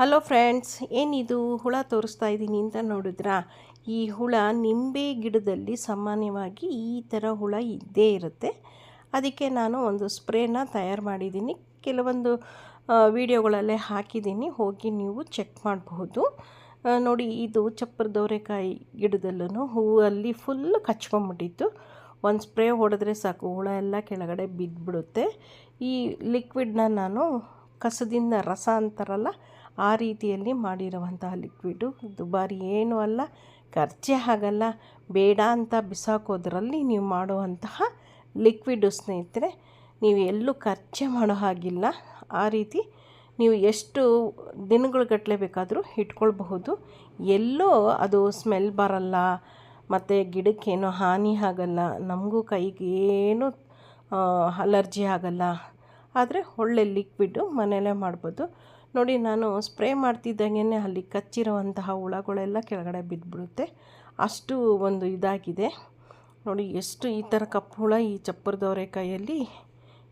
Hello friends ಏನಿದು? ಹುಳ ತೋರಿಸ್ತಾ ಇದ್ದೀನಿ ಅಂತ ನೋಡಿದ್ರಾ? ಈ ಹುಳ ನಿಂಬೆ ಗಿಡದಲ್ಲಿ ಸಾಮಾನ್ಯವಾಗಿ ಈ ಥರ ಹುಳ ಇದ್ದೇ ಇರುತ್ತೆ. ಅದಕ್ಕೆ ನಾನು ಒಂದು ಸ್ಪ್ರೇನ ತಯಾರು ಮಾಡಿದ್ದೀನಿ. ಕೆಲವೊಂದು ವಿಡಿಯೋಗಳಲ್ಲೇ ಹಾಕಿದ್ದೀನಿ. ಹೋಗಿ ನೀವು ಚೆಕ್ ಮಾಡಬಹುದು. ನೋಡಿ, ಇದು ಚಪ್ಪರ ದೋರೆಕಾಯಿ ಗಿಡದಲ್ಲೂ ಹೂವಲ್ಲಿ ಫುಲ್ ಕಚ್ಕೊಂಬಿಟ್ಟಿತ್ತು. ಒಂದು ಸ್ಪ್ರೇ ಹೊಡೆದ್ರೆ ಸಾಕು. ಹುಳ ಎಲ್ಲ ಕೆಳಗಡೆ ಬಿದ್ದುಬಿಡುತ್ತೆ ಈ ಲಿಕ್ವಿಡ್ನ ನಾನು ಕಸದಿಂದ ರಸ ಅಂತಾರಲ್ಲ ಆ ರೀತಿಯಲ್ಲಿ ಮಾಡಿರುವಂತಹ ಲಿಕ್ವಿಡು ದುಬಾರಿ ಏನೂ ಅಲ್ಲ, ಖರ್ಚೆ ಆಗಲ್ಲ. ಬೇಡ ಅಂತ ಬಿಸಾಕೋದ್ರಲ್ಲಿ ನೀವು ಮಾಡುವಂತಹ ಲಿಕ್ವಿಡು ಸ್ನೇಹಿತರೆ, ನೀವು ಎಲ್ಲೂ ಖರ್ಚೆ ಮಾಡೋ ಹಾಗಿಲ್ಲ. ಆ ರೀತಿ ನೀವು ಎಷ್ಟು ದಿನಗಳ ಬೇಕಾದರೂ ಇಟ್ಕೊಳ್ಬಹುದು. ಎಲ್ಲೋ ಅದು ಸ್ಮೆಲ್ ಬರಲ್ಲ, ಮತ್ತು ಗಿಡಕ್ಕೇನು ಹಾನಿ ಆಗಲ್ಲ, ನಮಗೂ ಕೈಗೆ ಅಲರ್ಜಿ ಆಗಲ್ಲ. ಆದರೆ ಒಳ್ಳೆ ಲಿಕ್ವಿಡು ಮನೆಯಲ್ಲೇ ಮಾಡ್ಬೋದು. ನೋಡಿ, ನಾನು ಸ್ಪ್ರೇ ಮಾಡ್ತಿದ್ದಂಗೆ ಅಲ್ಲಿ ಕಚ್ಚಿರುವಂತಹ ಹುಳಗಳೆಲ್ಲ ಕೆಳಗಡೆ ಬಿದ್ದುಬಿಡುತ್ತೆ ಅಷ್ಟು ಒಂದು ಇದಾಗಿದೆ. ನೋಡಿ, ಎಷ್ಟು ಈ ಥರ ಕಪ್ಪು ಹುಳ ಈ ಚಪ್ಪರದ ಅವರೆಕಾಯಲ್ಲಿ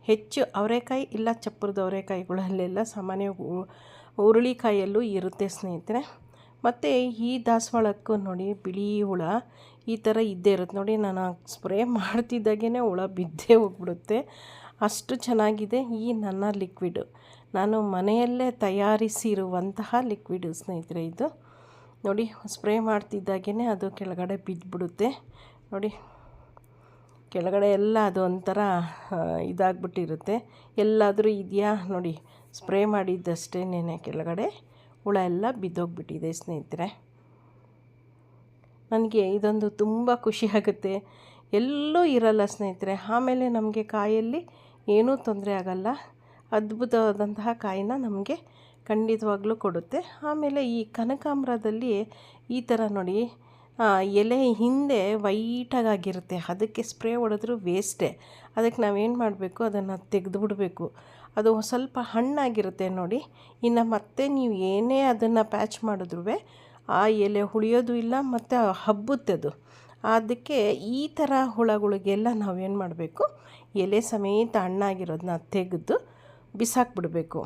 ಹೆಚ್ಚು ಅವರೆಕಾಯಿ ಇಲ್ಲ, ಚಪ್ಪರದ ಅವರೆಕಾಯಿಗಳಲ್ಲೆಲ್ಲ ಸಾಮಾನ್ಯ ಹುರುಳಿಕಾಯಲ್ಲೂ ಇರುತ್ತೆ ಸ್ನೇಹಿತರೆ. ಮತ್ತು ಈ ದಾಸವಾಳಕ್ಕೂ ನೋಡಿ, ಬಿಳಿ ಹುಳ ಈ ಥರ ಇದ್ದೇ ಇರುತ್ತೆ. ನೋಡಿ, ನಾನು ಸ್ಪ್ರೇ ಮಾಡ್ತಿದ್ದಾಗೇ ಹುಳ ಬಿದ್ದೇ ಹೋಗ್ಬಿಡುತ್ತೆ. ಅಷ್ಟು ಚೆನ್ನಾಗಿದೆ ಈ ನನ್ನ ಲಿಕ್ವಿಡು. ನಾನು ಮನೆಯಲ್ಲೇ ತಯಾರಿಸಿರುವಂತಹ ಲಿಕ್ವಿಡು ಸ್ನೇಹಿತರೆ ಇದು. ನೋಡಿ, ಸ್ಪ್ರೇ ಮಾಡ್ತಿದ್ದಾಗೇ ಅದು ಕೆಳಗಡೆ ಬಿದ್ದುಬಿಡುತ್ತೆ ನೋಡಿ, ಕೆಳಗಡೆ ಎಲ್ಲ ಅದು ಒಂಥರ ಇದಾಗ್ಬಿಟ್ಟಿರುತ್ತೆ. ಎಲ್ಲಾದರೂ ಇದೆಯಾ? ನೋಡಿ, ಸ್ಪ್ರೇ ಮಾಡಿದ್ದಷ್ಟೇನೆ ಕೆಳಗಡೆ. ಹುಳ ಎಲ್ಲ ಬಿದ್ದೋಗ್ಬಿಟ್ಟಿದೆ ಸ್ನೇಹಿತರೆ. ನನಗೆ ಇದೊಂದು ತುಂಬ ಖುಷಿ ಆಗುತ್ತೆ. ಎಲ್ಲೂ ಇರಲ್ಲ ಸ್ನೇಹಿತರೆ. ಆಮೇಲೆ ನಮಗೆ ಕಾಯಲ್ಲಿ ಏನೂ ತೊಂದರೆ ಆಗಲ್ಲ. ಅದ್ಭುತವಾದಂತಹ ಕಾಯಿನ ನಮಗೆ ಖಂಡಿತವಾಗ್ಲೂ ಕೊಡುತ್ತೆ. ಆಮೇಲೆ ಈ ಕನಕಾಂಬರದಲ್ಲಿ ಈ ಥರ ನೋಡಿ ಎಲೆ ಹಿಂದೆ ವೈಟಾಗಿರುತ್ತೆ. ಅದಕ್ಕೆ ಸ್ಪ್ರೇ ಹೊಡೆದ್ರೂ ವೇಸ್ಟೇ. ಅದಕ್ಕೆ ನಾವೇನು ಮಾಡಬೇಕು? ಅದನ್ನು ತೆಗೆದು ಬಿಡಬೇಕು ಅದು ಸ್ವಲ್ಪ ಹಣ್ಣಾಗಿರುತ್ತೆ ನೋಡಿ. ಇನ್ನು ಮತ್ತೆ ನೀವು ಏನೇ ಅದನ್ನು ಪ್ಯಾಚ್ ಮಾಡಿದ್ರೂ ಆ ಎಲೆ ಉಳಿಯೋದು ಇಲ್ಲ, ಮತ್ತು ಹಬ್ಬುತ್ತೆ ಅದು ಅದಕ್ಕೆ ಈ ಥರ ಹುಳಗಳಿಗೆಲ್ಲ ನಾವೇನು ಮಾಡಬೇಕು? ಎಲೆ ಸಮೇತ ಹಣ್ಣಾಗಿರೋದನ್ನ ತೆಗೆದು ಬಿಸಾಕ್ಬಿಡಬೇಕು.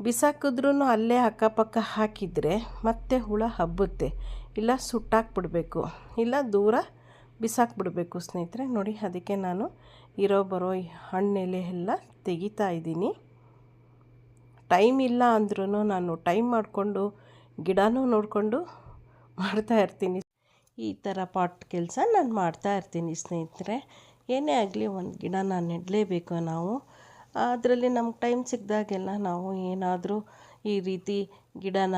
ಬಿಸಾಕಿದ್ರೂ ಅಲ್ಲೇ ಅಕ್ಕಪಕ್ಕ ಹಾಕಿದರೆ ಮತ್ತೆ ಹುಳ ಹಬ್ಬುತ್ತೆ. ಇಲ್ಲ ಸುಟ್ಟಾಕ್ಬಿಡಬೇಕು. ಇಲ್ಲ ದೂರ ಬಿಸಾಕ್ಬಿಡಬೇಕು ಸ್ನೇಹಿತರೆ. ನೋಡಿ, ಅದಕ್ಕೆ ನಾನು ಇರೋ ಬರೋ ಹಣ್ಣೆಲೆ ಎಲ್ಲ ತೆಗಿತಾ ಇದ್ದೀನಿ. ಟೈಮ್ ಇಲ್ಲ ಅಂದ್ರೂ ನಾನು ಟೈಮ್ ಮಾಡಿಕೊಂಡು ಗಿಡನೂ ನೋಡಿಕೊಂಡು ಮಾಡ್ತಾ ಇರ್ತೀನಿ ಈ ಥರ ಪಾಟ್ ಕೆಲಸ ನಾನು ಮಾಡ್ತಾ ಇರ್ತೀನಿ ಸ್ನೇಹಿತರೆ. ಏನೇ ಆಗಲಿ ಒಂದು ಗಿಡ ನಾನು ನೆಡಲೇಬೇಕು ನಾವು. ಅದರಲ್ಲಿ ನಮ್ಗೆ ಟೈಮ್ ಸಿಕ್ಕಿದಾಗೆಲ್ಲ ನಾವು ಏನಾದರೂ ಈ ರೀತಿ ಗಿಡನ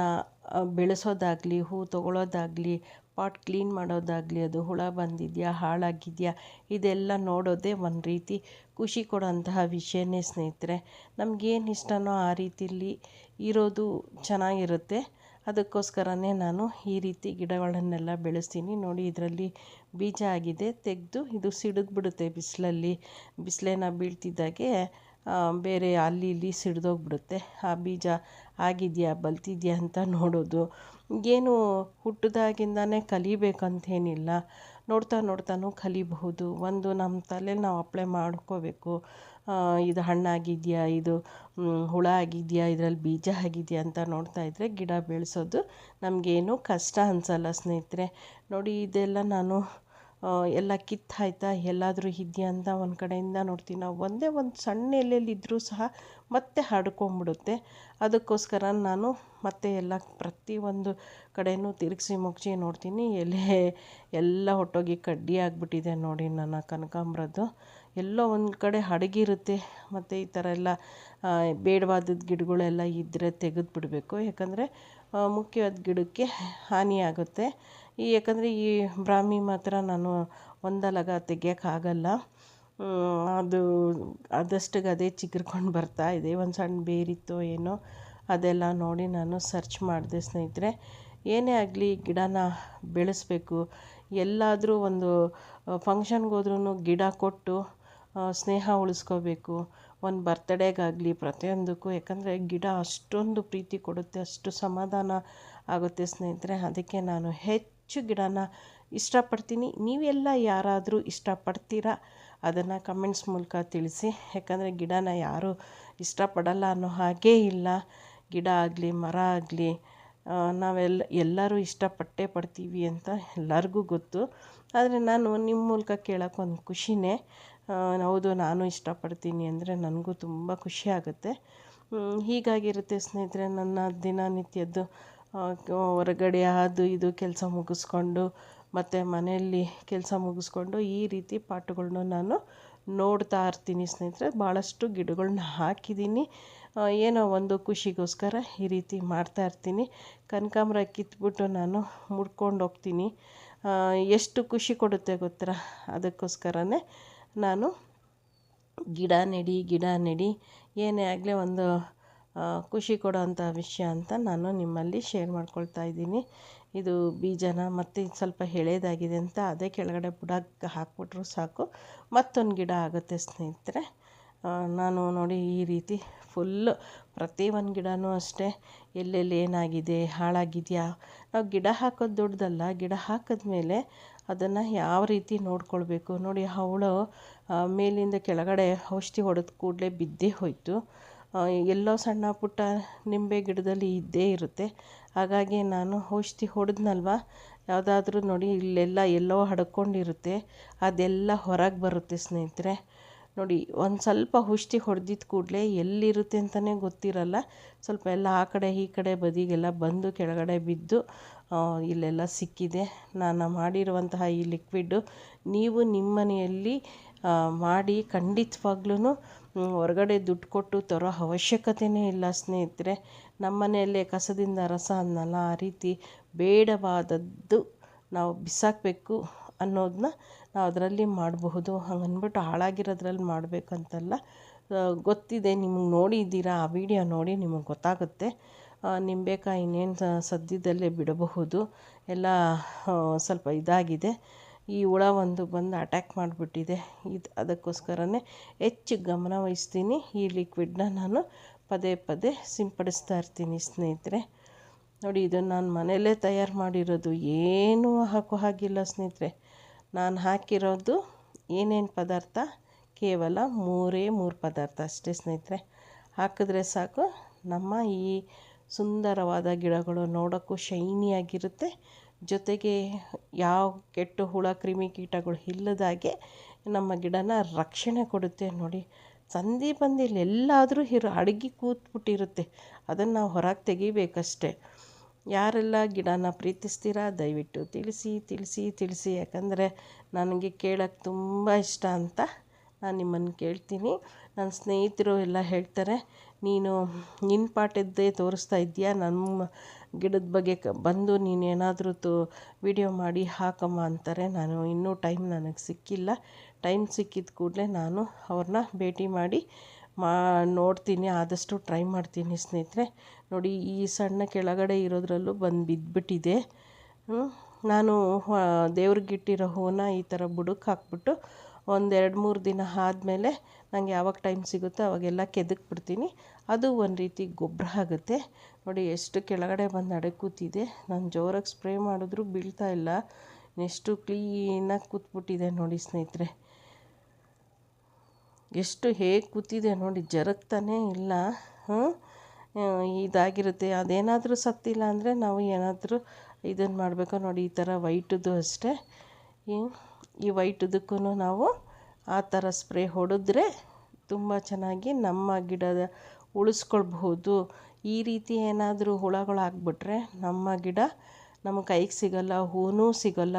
ಬೆಳೆಸೋದಾಗಲಿ, ಹೂ ತೊಗೊಳೋದಾಗಲಿ, ಪಾಟ್ ಕ್ಲೀನ್ ಮಾಡೋದಾಗಲಿ, ಅದು ಹುಳ ಬಂದಿದೆಯಾ, ಹಾಳಾಗಿದೆಯಾ, ಇದೆಲ್ಲ ನೋಡೋದೇ ಒಂದು ರೀತಿ ಖುಷಿ ಕೊಡೋಂತಹ ವಿಷಯನೇ ಸ್ನೇಹಿತರೆ. ನಮಗೇನು ಇಷ್ಟನೋ ಆ ರೀತಿಲಿ ಇರೋದು ಚೆನ್ನಾಗಿರುತ್ತೆ. ಅದಕ್ಕೋಸ್ಕರನೇ ನಾನು ಈ ರೀತಿ ಗಿಡಗಳನ್ನೆಲ್ಲ ಬೆಳೆಸ್ತೀನಿ. ನೋಡಿ, ಇದರಲ್ಲಿ ಬೀಜ ಆಗಿದೆ. ತೆಗೆದು ಇದು ಸಿಡಿದ್ಬಿಡುತ್ತೆ ಬಿಸಿಲಲ್ಲಿ. ಬಿಸಿಲೇನ ಬೀಳ್ತಿದ್ದಾಗೆ ಬೇರೆ ಅಲ್ಲಿ ಇಲ್ಲಿ ಸಿಡ್ದೋಗ್ಬಿಡುತ್ತೆ. ಆ ಬೀಜ ಆಗಿದೆಯಾ, ಬಲ್ತಿದೆಯಾ ಅಂತ ನೋಡೋದು. ಏನು ಹುಟ್ಟಿದಾಗಿಂದನೇ ಕಲಿಬೇಕಂತೇನಿಲ್ಲ. ನೋಡ್ತಾ ನೋಡ್ತಾನೂ ಕಲಿಬಹುದು. ಒಂದು ನಮ್ಮ ತಲೆಯಲ್ಲಿ ನಾವು ಅಪ್ಲೈ ಮಾಡ್ಕೋಬೇಕು. ಇದು ಹಣ್ಣಾಗಿದೆಯಾ ಇದು ಹುಳ ಆಗಿದೆಯಾ, ಇದರಲ್ಲಿ ಬೀಜ ಆಗಿದೆಯಾ ಅಂತ ನೋಡ್ತಾ ಇದ್ದರೆ ಗಿಡ ಬೆಳೆಸೋದು ನಮಗೇನು ಕಷ್ಟ ಅನಿಸಲ್ಲ ಸ್ನೇಹಿತರೆ. ನೋಡಿ, ಇದೆಲ್ಲ ನಾನು ಎಲ್ಲ ಕಿತ್ತಾಯ್ತಾ, ಎಲ್ಲಾದರೂ ಇದೆಯಾ ಅಂತ ಒಂದು ಕಡೆಯಿಂದ ನೋಡ್ತೀನಿ. ನಾವು ಒಂದೇ ಒಂದು ಸಣ್ಣ ಎಲೆಯಲ್ಲಿದ್ದರೂ ಸಹ ಮತ್ತೆ ಹರಡ್ಕೊಂಬಿಡುತ್ತೆ ಅದಕ್ಕೋಸ್ಕರ ನಾನು ಮತ್ತೆ ಎಲ್ಲ ಪ್ರತಿಯೊಂದು ಕಡೆಯೂ ತಿರುಗಿಸಿ ಮುಗಿಸಿ ನೋಡ್ತೀನಿ. ಎಲೆ ಎಲ್ಲ ಹೊಟ್ಟೋಗಿ ಕಡ್ಡಿ ಆಗಿಬಿಟ್ಟಿದೆ ನೋಡಿ ನನ್ನ ಕನಕಾಂಬ್ರದ್ದು. ಎಲ್ಲೋ ಒಂದು ಕಡೆ ಅಡಗಿರುತ್ತೆ ಮತ್ತು ಈ ಥರ ಎಲ್ಲ ಬೇಡವಾದ ಬೇಡವಾದದ್ದು ಗಿಡಗಳೆಲ್ಲ ಇದ್ದರೆ ತೆಗೆದು ಬಿಡಬೇಕು. ಯಾಕಂದರೆ ಮುಖ್ಯವಾದ ಗಿಡಕ್ಕೆ ಹಾನಿಯಾಗುತ್ತೆ ಈ, ಯಾಕಂದರೆ ಈ ಬ್ರಾಹ್ಮಿ ಮಾತ್ರ ನಾನು ಒಂದಲಗ ತೆಗಿಯೋಕ್ಕಾಗಲ್ಲ ಅದು, ಆದಷ್ಟಿಗೆ ಅದೇ ಚಿಗುರ್ಕೊಂಡು ಬರ್ತಾ ಇದೆ. ಒಂದು ಸಣ್ಣ ಬೇರಿತ್ತೋ ಏನೋ, ಅದೆಲ್ಲ ನೋಡಿ ನಾನು ಸರ್ಚ್ ಮಾಡಿದೆ ಸ್ನೇಹಿತರೆ. ಏನೇ ಆಗಲಿ ಗಿಡನ ಬೆಳೆಸಬೇಕು. ಎಲ್ಲಾದರೂ ಒಂದು ಫಂಕ್ಷನ್ಗೆ ಹೋದ್ರೂ ಗಿಡ ಕೊಟ್ಟು ಸ್ನೇಹ ಉಳಿಸ್ಕೋಬೇಕು. ಒಂದು ಬರ್ತಡೇಗಾಗಲಿ ಪ್ರತಿಯೊಂದಕ್ಕೂ. ಯಾಕಂದರೆ ಗಿಡ ಅಷ್ಟೊಂದು ಪ್ರೀತಿ ಕೊಡುತ್ತೆ, ಅಷ್ಟು ಸಮಾಧಾನ ಆಗುತ್ತೆ ಸ್ನೇಹಿತರೆ. ಅದಕ್ಕೆ ನಾನು ಹೆಚ್ಚು ಗಿಡನ ಇಷ್ಟಪಡ್ತೀನಿ. ನೀವೆಲ್ಲ ಯಾರಾದರೂ ಇಷ್ಟಪಡ್ತೀರಾ? ಅದನ್ನು ಕಮೆಂಟ್ಸ್ ಮೂಲಕ ತಿಳಿಸಿ. ಯಾಕಂದರೆ ಗಿಡನ ಯಾರೂ ಇಷ್ಟಪಡಲ್ಲ ಅನ್ನೋ ಹಾಗೇ ಇಲ್ಲ. ಗಿಡ ಆಗಲಿ, ಮರ ಆಗಲಿ ನಾವೆಲ್ಲ, ಎಲ್ಲರೂ ಇಷ್ಟಪಟ್ಟೇ ಪಡ್ತೀವಿ ಅಂತ ಎಲ್ಲರಿಗೂ ಗೊತ್ತು. ಆದರೆ ನಾನು ನಿಮ್ಮ ಮೂಲಕ ಕೇಳೋಕ್ಕೊಂದು ಖುಷಿನೇ. ಹೌದು, ನಾನು ಇಷ್ಟಪಡ್ತೀನಿ ಅಂದರೆ ನನಗೂ ತುಂಬ ಖುಷಿ ಆಗುತ್ತೆ. ಹೀಗಾಗಿರುತ್ತೆ ಸ್ನೇಹಿತರೆ, ನನ್ನ ದಿನನಿತ್ಯದ್ದು ಹೊರಗಡೆ ಅದು ಇದು ಕೆಲಸ ಮುಗಿಸ್ಕೊಂಡು, ಮತ್ತು ಮನೆಯಲ್ಲಿ ಕೆಲಸ ಮುಗಿಸ್ಕೊಂಡು ಈ ರೀತಿ ಪಾಟುಗಳ್ನ ನಾನು ನೋಡ್ತಾ ಇರ್ತೀನಿ ಸ್ನೇಹಿತರೆ. ಭಾಳಷ್ಟು ಗಿಡಗಳನ್ನ ಹಾಕಿದ್ದೀನಿ. ಏನೋ ಒಂದು ಖುಷಿಗೋಸ್ಕರ ಈ ರೀತಿ ಮಾಡ್ತಾ ಇರ್ತೀನಿ. ಕನಕಾಂಬ್ರ ಕಿತ್ಬಿಟ್ಟು ನಾನು ಮುಡ್ಕೊಂಡು ಹೋಗ್ತೀನಿ. ಎಷ್ಟು ಖುಷಿ ಕೊಡುತ್ತೆ ಗೊತ್ತಾ? ಅದಕ್ಕೋಸ್ಕರನೇ ನಾನು ಗಿಡ ನೆಡಿ ಗಿಡ ನೆಡಿ, ಏನೇ ಆಗಲಿ ಒಂದು ಖುಷಿ ಕೊಡೋವಂಥ ವಿಷಯ ಅಂತ ನಾನು ನಿಮ್ಮಲ್ಲಿ ಶೇರ್ ಮಾಡ್ಕೊಳ್ತಾ ಇದ್ದೀನಿ. ಇದು ಬೀಜನ ಮತ್ತು ಸ್ವಲ್ಪ ಎಳೆದಾಗಿದೆ ಅಂತ ಅದೇ ಕೆಳಗಡೆ ಬುಡಕ್ಕೆ ಹಾಕ್ಬಿಟ್ರು ಸಾಕು. ಮತ್ತೊಂದು ಗಿಡ ಆಗುತ್ತೆ ಸ್ನೇಹಿತರೆ. ನಾನು ನೋಡಿ ಈ ರೀತಿ ಫುಲ್ಲು ಪ್ರತಿ ಒಂದು ಗಿಡನೂ ಅಷ್ಟೇ. ಎಲ್ಲೆಲ್ಲಿ ಏನಾಗಿದೆ, ಹಾಳಾಗಿದೆಯಾ? ನಾವು ಗಿಡ ಹಾಕೋದು ದೊಡ್ಡದಲ್ಲ, ಗಿಡ ಹಾಕಿದ್ಮೇಲೆ ಅದನ್ನು ಯಾವ ರೀತಿ ನೋಡಿಕೊಳ್ಬೇಕು? ನೋಡಿ, ಅವಳು ಮೇಲಿಂದ ಕೆಳಗಡೆ ಔಷಧಿ ಹೊಡೆದ ಕೂಡಲೇ ಬಿದ್ದೇ ಹೋಯಿತು. ಎಲ್ಲೋ ಸಣ್ಣ ಪುಟ್ಟ ನಿಂಬೆ ಗಿಡದಲ್ಲಿ ಇದ್ದೇ ಇರುತ್ತೆ. ಹಾಗಾಗಿ ನಾನು ಔಷಧಿ ಹೊಡೆದ್ನಲ್ವ? ಯಾವುದಾದ್ರೂ ನೋಡಿ, ಇಲ್ಲೆಲ್ಲ ಎಲ್ಲೋ ಹಡ್ಕೊಂಡಿರುತ್ತೆ. ಅದೆಲ್ಲ ಹೊರಗೆ ಬರುತ್ತೆ ಸ್ನೇಹಿತರೆ. ನೋಡಿ, ಒಂದು ಸ್ವಲ್ಪ ಹುಷ್ಟಿ ಹೊಡೆದಿದ್ದ ಕೂಡಲೇ ಎಲ್ಲಿರುತ್ತೆ ಅಂತಲೇ ಗೊತ್ತಿರಲ್ಲ. ಸ್ವಲ್ಪ ಎಲ್ಲ ಆ ಕಡೆ ಈ ಕಡೆ ಬದಿಗೆಲ್ಲ ಬಂದು ಕೆಳಗಡೆ ಬಿದ್ದು ಇಲ್ಲೆಲ್ಲ ಸಿಕ್ಕಿದೆ. ನಾನು ಮಾಡಿರುವಂತಹ ಈ ಲಿಕ್ವಿಡ್ಡು ನೀವು ನಿಮ್ಮ ಮನೆಯಲ್ಲಿ ಮಾಡಿ ಖಂಡಿತವಾಗ್ಲೂ ಹೊರಗಡೆ ದುಡ್ಡು ಕೊಟ್ಟು ತರೋ ಅವಶ್ಯಕತೆಯೇ ಇಲ್ಲ ಸ್ನೇಹಿತರೆ. ನಮ್ಮ ಮನೆಯಲ್ಲೇ ಕಸದಿಂದ ರಸ ಅನ್ನಲ್ಲ, ಆ ರೀತಿ ಬೇಡವಾದದ್ದು ನಾವು ಬಿಸಾಕಬೇಕು. ಅನ್ನೋದನ್ನ ನಾವು ಅದರಲ್ಲಿ ಮಾಡಬಹುದು. ಹಂಗನ್ಬಿಟ್ಟು ಹಾಳಾಗಿರೋದ್ರಲ್ಲಿ ಮಾಡಬೇಕಂತಲ್ಲ ಗೊತ್ತಿದೆ. ನಿಮಗೆ ನೋಡಿದ್ದೀರಾ? ಆ ವಿಡಿಯೋ ನೋಡಿ ನಿಮಗೆ ಗೊತ್ತಾಗುತ್ತೆ. ನಿಂಬೆಕಾಯಿ ಇನ್ನೇನು ಸದ್ಯದಲ್ಲೇ ಬಿಡಬಹುದು. ಎಲ್ಲ ಸ್ವಲ್ಪ ಇದಾಗಿದೆ. ಈ ಹುಳ ಒಂದು ಬಂದು ಅಟ್ಯಾಕ್ ಮಾಡಿಬಿಟ್ಟಿದೆ. ಇದು, ಅದಕ್ಕೋಸ್ಕರನೇ ಹೆಚ್ಚು ಗಮನ ವಹಿಸ್ತೀನಿ. ಈ ಲಿಕ್ವಿಡ್ನ ನಾನು ಪದೇ ಪದೇ ಸಿಂಪಡಿಸ್ತಾ ಇರ್ತೀನಿ ಸ್ನೇಹಿತರೆ. ನೋಡಿ, ಇದು ನಾನು ಮನೆಯಲ್ಲೇ ತಯಾರು ಮಾಡಿರೋದು. ಏನೂ ಹಾಕೋ ಹಾಗಿಲ್ಲ ಸ್ನೇಹಿತರೆ. ನಾನು ಹಾಕಿರೋದು ಏನೇನು ಪದಾರ್ಥ? ಕೇವಲ ಮೂರೇ ಮೂರು ಪದಾರ್ಥ ಅಷ್ಟೇ ಸ್ನೇಹಿತರೆ. ಹಾಕಿದ್ರೆ ಸಾಕು. ನಮ್ಮ ಈ ಸುಂದರವಾದ ಗಿಡಗಳು ನೋಡೋಕ್ಕೂ ಶೈನಿಯಾಗಿರುತ್ತೆ. ಜೊತೆಗೆ ಯಾವ ಕೆಟ್ಟು ಹುಳ ಕ್ರಿಮಿಕೀಟಗಳು ಇಲ್ಲದಾಗೆ ನಮ್ಮ ಗಿಡನ ರಕ್ಷಣೆ ಕೊಡುತ್ತೆ ನೋಡಿ. ಸಂಧಿ ಬಂದಿಲ್ಲ ಎಲ್ಲಾದರೂ ಇರೋ ಅಡಗಿ ಕೂತ್ಬಿಟ್ಟಿರುತ್ತೆ. ಅದನ್ನು ನಾವು ಹೊರಗೆ ತೆಗಿಬೇಕಷ್ಟೆ. ಯಾರೆಲ್ಲ ಗಿಡನ ಪ್ರೀತಿಸ್ತೀರಾ, ದಯವಿಟ್ಟು ತಿಳಿಸಿ ತಿಳಿಸಿ ತಿಳಿಸಿ. ಯಾಕಂದರೆ ನನಗೆ ಕೇಳೋಕ್ಕೆ ತುಂಬ ಇಷ್ಟ ಅಂತ ನಾನು ನಿಮ್ಮನ್ನು ಕೇಳ್ತೀನಿ. ನನ್ನ ಸ್ನೇಹಿತರು ಎಲ್ಲ ಹೇಳ್ತಾರೆ, ನೀನು ನಿನ್ನ ಪಾಠದ್ದೇ ತೋರಿಸ್ತಾ ಇದೆಯಾ ನಮ್ಮ ಗಿಡದ ಬಗ್ಗೆ ಕ, ಬಂದು ನೀನೇನಾದರೂ ತೋ ವಿಡಿಯೋ ಮಾಡಿ ಹಾಕಮ್ಮ ಅಂತಾರೆ. ನಾನು ಇನ್ನೂ ಟೈಮ್ ನನಗೆ ಸಿಕ್ಕಿಲ್ಲ. ಟೈಮ್ ಸಿಕ್ಕಿದ ಕೂಡಲೇ ನಾನು ಅವ್ರನ್ನ ಭೇಟಿ ಮಾಡಿ ಮಾ, ನೋಡ್ತೀನಿ. ಆದಷ್ಟು ಟ್ರೈ ಮಾಡ್ತೀನಿ ಸ್ನೇಹಿತರೆ. ನೋಡಿ ಈ ಸಣ್ಣ ಕೆಳಗಡೆ ಇರೋದ್ರಲ್ಲೂ ಬಂದು ಬಿದ್ದುಬಿಟ್ಟಿದೆ ನಾನು ದೇವ್ರಿಗಿಟ್ಟಿರೋ ಹೂವನ್ನ ಈ ಥರ ಬುಡಕ್ಕೆ ಹಾಕ್ಬಿಟ್ಟು ಒಂದು ಎರಡು ಮೂರು ದಿನ ಆದಮೇಲೆ ನನಗೆ ಯಾವಾಗ ಟೈಮ್ ಸಿಗುತ್ತೋ ಅವಾಗೆಲ್ಲ ಕೆದಕ್ಬಿಡ್ತೀನಿ. ಅದು ಒಂದು ರೀತಿ ಗೊಬ್ಬರ ಆಗುತ್ತೆ. ನೋಡಿ ಎಷ್ಟು ಕೆಳಗಡೆ ಬಂದು ಅಡೆ ಕೂತಿದೆ ನಾನು ಜೋರಾಗಿ ಸ್ಪ್ರೇ ಮಾಡಿದ್ರೂ ಬೀಳ್ತಾ ಇಲ್ಲ. ಎಷ್ಟು ಕ್ಲೀನಾಗಿ ಕೂತ್ಬಿಟ್ಟಿದೆ ನೋಡಿ ಸ್ನೇಹಿತರೆ. ಎಷ್ಟು ಹೇಗೆ ಕೂತಿದೆ ನೋಡಿ, ಜರಗ್ತಾನೇ ಇಲ್ಲ. ಇದಾಗಿರುತ್ತೆ. ಅದೇನಾದರೂ ಸತ್ತಿಲ್ಲ ಅಂದರೆ ನಾವು ಏನಾದರೂ ಇದನ್ನು ಮಾಡಬೇಕು ನೋಡಿ, ಈ ಥರ ವೈಟದ್ದು ಅಷ್ಟೇ. ಈ ವೈಟದಕ್ಕೂ ನಾವು ಆ ಥರ ಸ್ಪ್ರೇ ಹೊಡೆದ್ರೆ ತುಂಬ ಚೆನ್ನಾಗಿ ನಮ್ಮ ಗಿಡದ ಉಳಿಸ್ಕೊಳ್ಬಹುದು. ಈ ರೀತಿ ಏನಾದರೂ ಹುಳಗಳು ಆಗಿಬಿಟ್ರೆ ನಮ್ಮ ಗಿಡ ನಮ್ಮ ಕೈಗೆ ಸಿಗಲ್ಲ ಹೂವೂ ಸಿಗಲ್ಲ.